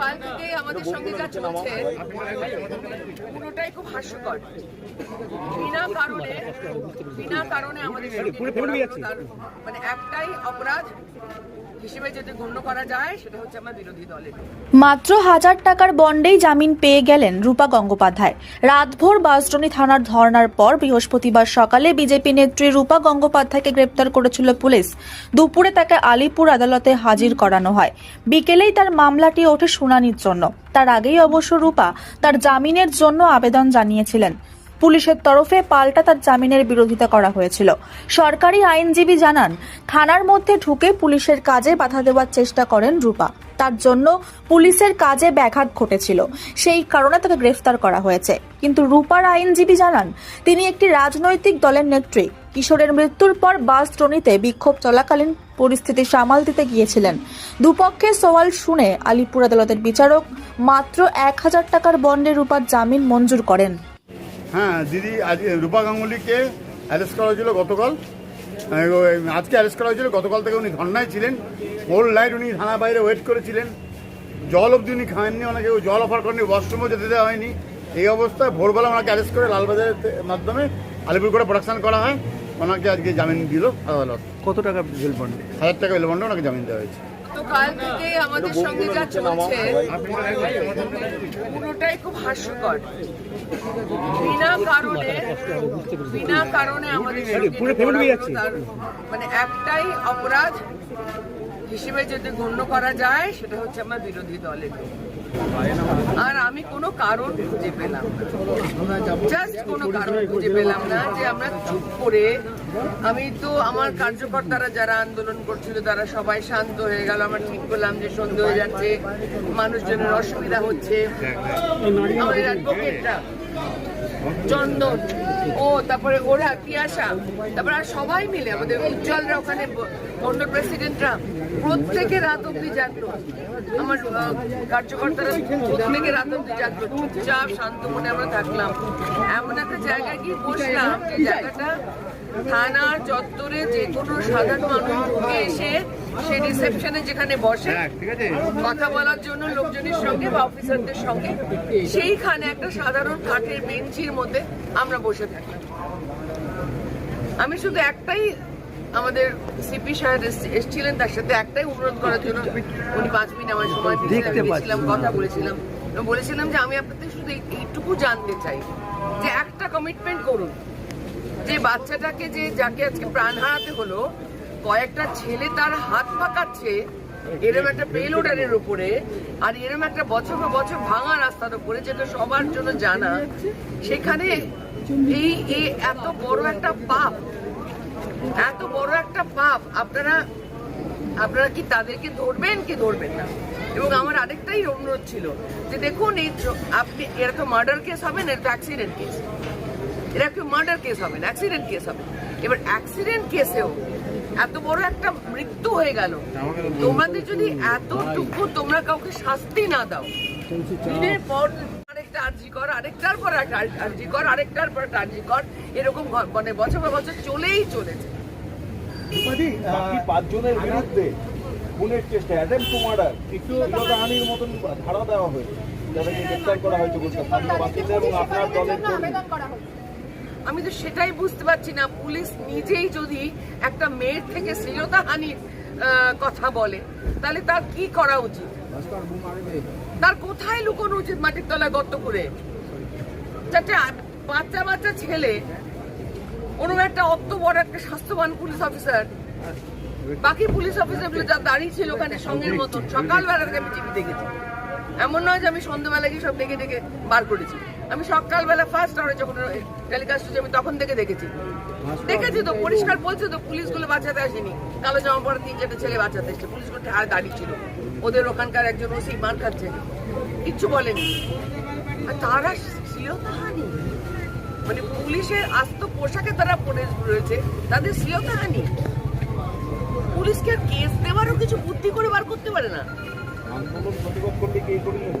কাল থেকে আমাদের সঙ্গে যা চলছে পুরোটাই খুব হাস্যকর। বিনা কারণে বিনা কারণে আমাদের মানে একটাই অপরাধ হিসেবে যদি গণ্য করা যায় সেটা হচ্ছে আমার বিরোধী দলের মাত্র হাজার টাকার বন্ডেই জামিন পেয়ে গেলেন রূপা গঙ্গোপাধ্যায়। রাতভর বাসডনি থানার ধর্নার পর বৃহস্পতিবার সকালে বিজেপি নেত্রী রূপা গঙ্গোপাধ্যায়কে গ্রেপ্তার করেছিল পুলিশ। দুপুরে তাকে আলিপুর আদালতে হাজির করানো হয়। বিকেলেই তার মামলাটি ওঠে শুনানির জন্য। তার আগেই অবশ্য রূপা তার জামিনের জন্য আবেদন জানিয়েছিলেন। পুলিশের তরফে পাল্টা তার জামিনের বিরোধিতা করা হয়েছিল। সরকারি আইনজীবী জানান, থানার মধ্যে ঢুকে পুলিশের কাজে বাধা দেওয়ার চেষ্টা করেন রূপা। তার জন্য পুলিশের কাজে ব্যাঘাত ঘটেছিল। সেই কারণে তাকে গ্রেফতার করা হয়েছে। কিন্তু রূপার আইনজীবী জানান, তিনি একটি রাজনৈতিক দলের নেত্রী। কিশোরের মৃত্যুর পর বাস ট্রনিতে বিক্ষোভ চলাকালীন পরিস্থিতি সামাল দিতে গিয়েছিলেন। দুপক্ষের সওয়াল শুনে আলিপুর আদালতের বিচারক মাত্র এক হাজার টাকার বন্ডে রূপার জামিন মঞ্জুর করেন। হ্যাঁ দিদি, আজ রূপা গাঙ্গুলিকে অ্যারেস্ট করা হয়েছিল গতকাল। আজকে অ্যারেস্ট করা হয়েছিল। গতকাল থেকে উনি ধর্নায় ছিলেন। হোল নাইট উনি থানা বাইরে ওয়েট করেছিলেন। জল অবধি উনি খাননি ওনাকে জল অফার করেনি ওয়াশরুমও যেতে দেওয়া হয়নি। এই অবস্থায় ভোরবেলা ওনাকে অ্যারেস্ট করে লালবাজারের মাধ্যমে আলিপুর করে প্রোডাকশন করা হয়। ওনাকে আজকে জামিন দিল আদালত। কত টাকা জেল বন্ড হাজার টাকা এলো বন্ডে ওনাকে জামিন দেওয়া হয়েছে। তো কাল থেকে আমাদের সঙ্গে যা চলছে পুরোটাই খুব হাস্যকর। বিনা কারণে বিনা কারণে আমাদের মানে একটাই অপরাধ হিসেবে যদি গণ্য করা যায় সেটা হচ্ছে আমার বিরোধী দলের আর আমি কোনো কারণ খুঁজে পেলাম জাস্ট কোনো কারণ খুঁজে পেলাম না যে আমরা চুপ করে, আমি তো আমার কার্যকর্তারা যারা আন্দোলন করছিল, তারা সবাই শান্ত হয়ে গেল। আমরা ঠিক করলাম যে সন্ধে হয়ে যাচ্ছে, মানুষজনের অসুবিধা হচ্ছে। আমাদের চন্দন। ও, তারপরে ওরা তিয়াসা তারপরে আর সবাই মিলে আমাদের উজ্জ্বলরা ওখানে মন্ডল প্রেসিডেন্টরা প্রত্যেকে রাত অব্দি জাগলো। আমার কার্যকর্তারা প্রত্যেকে রাত অব্দি জাগলো। চুপচাপ, শান্ত মনে আমরা থাকলাম। এমন একটা জায়গায় গিয়ে বসলাম যে জায়গাটা থানার চত্বরে যে কোনো সাধারণ মানুষ এসে সে রিসেপশনে যেখানে বসে কথা বলার জন্য লোকজনের সঙ্গে বা অফিসারদের সঙ্গে সেইখানে একটা সাধারণ কাঠের বেঞ্চির মধ্যে আমরা বসে থাকি। আমি শুধু একটাই আমাদের সিপি সাহেব এস- এসেছিলেন তার সাথে একটাই অনুরোধ করার জন্য উনি পাঁচ মিনিট আমার সময় দিয়েছিলাম কথা বলেছিলাম। বলেছিলাম যে আমি আপনাদের শুধু এইটুকু জানতে চাই যে একটা কমিটমেন্ট করুন যে বাচ্চাটাকে যে যাকে আজকে প্রাণ হারাতে হলো কয়েকটা ছেলে তার হাত পাকাচ্ছে, এরম একটা পেলোডারের উপরে, আর এরম একটা বছর বছর ভাঙা রাস্তার উপরে যেটা সবার জন্য জানা। সেখানে এই এত বড় একটা পাপ, এত বড় একটা পাপ, আপনারা আপনারা কি তাদেরকে ধরবেন কি ধরবেন না? এবং আমার আরেকটাই অনুরোধ ছিল যে দেখুন, এই আপনি, এরা তো মার্ডার কেস হবে না এটা তো অ্যাক্সিডেন্ট কেস এরা কেউ মার্ডার কেস হবে না অ্যাক্সিডেন্ট কেস হবে। এবার অ্যাক্সিডেন্ট কেসেও এত বড় একটা মৃত্যু হয়ে গেল। তোমাদের যদি এতটুকু তোমরা কাউকে শাস্তি না দাও দিনের পর আরেকটা আর্জি কর আরেকটার পর একটা আর্জি কর আরেকটার পর একটা আর্জি কর এরকম মানে বছর পর বছর চলেই চলেছে। পাঁচজনের বিরুদ্ধে খুনের চেষ্টা অ্যাটেম্প টু মার্ডার হানির মতন ধারা দেওয়া হয়েছে যাদেরকে গ্রেপ্তার করা হয়েছে বলছে স্থানীয় বাসিন্দা এবং আপনার দলের আমি তো সেটাই বুঝতে পারছি না। পুলিশ নিজেই যদি একটা মেয়ের থেকে শ্লীলতাহানির কথা বলে, তাহলে তার কি করা উচিত? তার কোথায় লুকোনো উচিত মাটির তলায় গর্ত করে? বাচ্চা বাচ্চা ছেলে ওরকম একটা অত বড় একটা স্বাস্থ্যবান পুলিশ অফিসার। বাকি পুলিশ অফিসারগুলো যা দাঁড়িয়ে ছিল ওখানে সঙ্গের মতন। সকালবেলা থেকে আমি টিভি দেখেছি। এমন নয় যে আমি সন্ধ্যাবেলা গিয়ে সব দেখে দেখে বার করেছি। আমি সকালবেলা ফার্স্ট আওয়ারে যখন টেলিকাস্ট হচ্ছে আমি তখন থেকে দেখেছি। দেখেছি তো পরিষ্কার বলছে তো পুলিশগুলো বাঁচাতে আসেনি। কালো জামা পরা তিন চারটে ছেলে বাঁচাতে এসছে। পুলিশগুলো আর দাঁড়িয়ে ছিল। ওদের ওখানকার একজন ওসি মার খাচ্ছে। কিচ্ছু বলেনি। আর তারা শ্লীলতাহানি মানে পুলিশের আস্ত পোশাকে তারা পরে রয়েছে তাদের শ্লীলতাহানি পুলিশকে কেস দেওয়ারও কিছু বুদ্ধি করে বার করতে পারে না। আন্দোলন প্রতিবাদ করলে কি করলেন